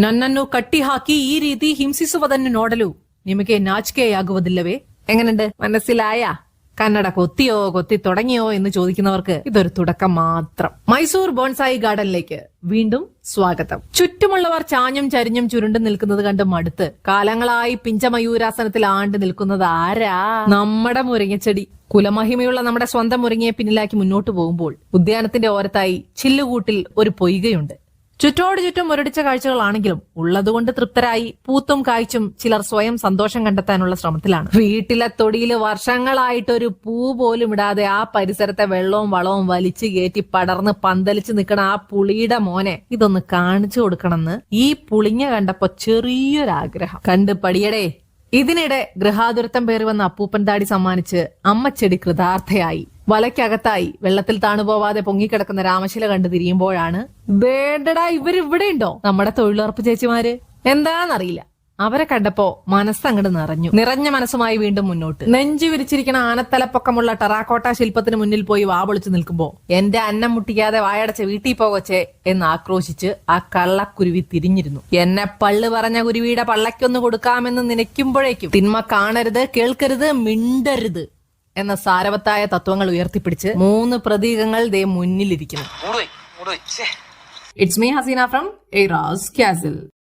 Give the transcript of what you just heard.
ನನ್ನನ್ನು ಕಟ್ಟಿ ಹಾಕಿ ಈ ರೀತಿ ಹಿಂಸಿಸುವುದನ್ನು ನೋಡಲು ನಿಮಗೆ ನಾಚಿಕೆಯಾಗುವುದಿಲ್ಲವೇ എങ്ങനെയുണ്ട് മനസ്സിലായ കന്നഡ കൊത്തിയോ കൊത്തി തുടങ്ങിയോ എന്ന് ചോദിക്കുന്നവർക്ക് ഇതൊരു തുടക്കം മാത്രം മൈസൂർ ബോൺസായി ഗാർഡനിലേക്ക് വീണ്ടും സ്വാഗതം ചുറ്റുമുള്ളവർ ചാഞ്ഞും ചരിഞ്ഞും ചുരുണ്ടും നിൽക്കുന്നത് കണ്ട് മടുത്ത് കാലങ്ങളായി പിഞ്ചമയൂരാസനത്തിൽ ആണ്ട് നിൽക്കുന്നത് ആരാ നമ്മുടെ മുരിങ്ങച്ചെടി കുലമഹിമയുള്ള നമ്മുടെ സ്വന്തം മുരിങ്ങയെ പിന്നിലാക്കി മുന്നോട്ട് പോകുമ്പോൾ ഉദ്യാനത്തിന്റെ ഓരത്തായി ചില്ലുകൂട്ടിൽ ഒരു പൊയ്കയുണ്ട് ചുറ്റോട് ചുറ്റും മുരടിച്ച കാഴ്ചകളാണെങ്കിലും ഉള്ളതുകൊണ്ട് തൃപ്തരായി പൂത്തും കായ്ച്ചും ചിലർ സ്വയം സന്തോഷം കണ്ടെത്താനുള്ള ശ്രമത്തിലാണ്. വീട്ടിലെ തൊടിയിൽ വർഷങ്ങളായിട്ട് ഒരു പൂ പോലും ഇടാതെ ആ പരിസരത്തെ വെള്ളവും വളവും വലിച്ചു കയറ്റി പടർന്ന് പന്തലിച്ച് നിൽക്കണ ആ പുളിയുടെ മോനെ ഇതൊന്ന് കാണിച്ചു കൊടുക്കണമെന്ന് ഈ പുളിഞ്ഞ കണ്ടപ്പോ ചെറിയൊരാഗ്രഹം. കണ്ട് പടിയടേ ഇതിനിടെ ഗൃഹാതുരത്വം പേറി വന്ന അപ്പൂപ്പൻ താടി സമ്മാനിച്ച് അമ്മച്ചെടി കൃതാർത്ഥയായി. വലയ്ക്കകത്തായി വെള്ളത്തിൽ താണുപോവാതെ പൊങ്ങിക്കിടക്കുന്ന രാമശില കണ്ടു തിരിയുമ്പോഴാണ് വേണ്ടടാ ഇവരിവിടെ ഉണ്ടോ? നമ്മുടെ തൊഴിലുറപ്പ് ചേച്ചിമാര്. എന്താണെന്നറിയില്ല. അവരെ കണ്ടപ്പോ മനസ്സങ്ങട് നിറഞ്ഞു. നിറഞ്ഞ മനസ്സുമായി വീണ്ടും മുന്നോട്ട്. നെഞ്ചു വിരിച്ചിരിക്കുന്ന ആനത്തലപ്പൊക്കമുള്ള ടെറാക്കോട്ട ശില്പത്തിന് മുന്നിൽ പോയി വാപൊളിച്ചു നിൽക്കുമ്പോ എന്റെ അന്നം മുട്ടിക്കാതെ വായടച്ച വീട്ടിൽ പോകച്ചേ എന്ന് ആക്രോശിച്ച് ആ കള്ളക്കുരുവി തിരിഞ്ഞിരുന്നു. എന്നെ പള്ളു പറഞ്ഞ കുരുവിയുടെ പള്ളയ്ക്കൊന്ന് കൊടുക്കാമെന്ന് നിനയ്ക്കുമ്പോഴേക്കും. തിന്മ കാണരുത് കേൾക്കരുത് മിണ്ടരുത്. എന്ന സാരവത്തായ തത്വങ്ങൾ ഉയർത്തിപ്പിടിച്ച് മൂന്ന് പ്രതീകങ്ങൾ ദേ മുന്നിലിരിക്കുന്നു. It's me Haseena from Eras castle